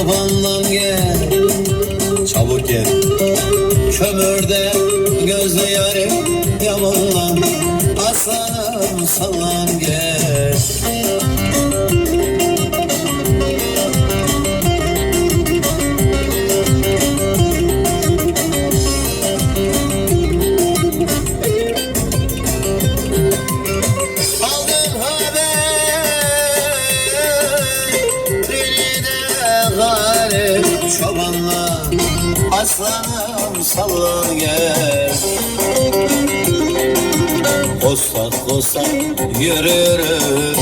kafandan gel Çabuk gel. Kömürde gözle yarim yamanlan Aslanım sallan gel. Aslanım sallan gel. Kostak kostak yürürüm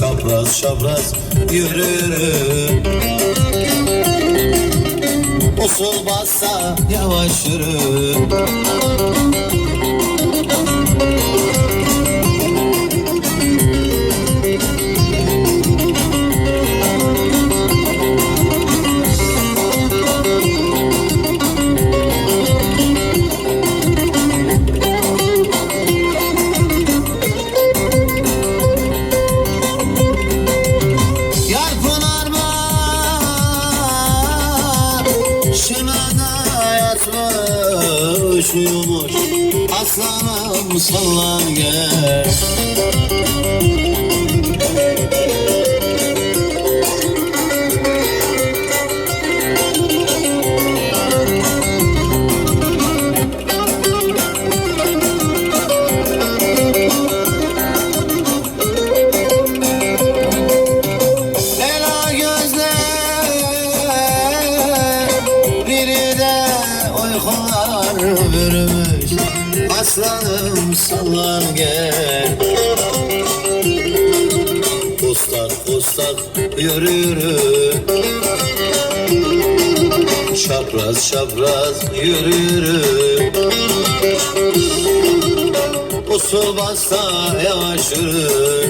Çapraz çapraz yürürüm Usul bassa yavaş yürü Şuna da yatmış uyumuş Aslanım sallan gel uykular bürümüş Aslanım sallan gel. Pustak pustak yürü yürü Çapraz çapraz yürü yürü Usul bassa yavaş yürü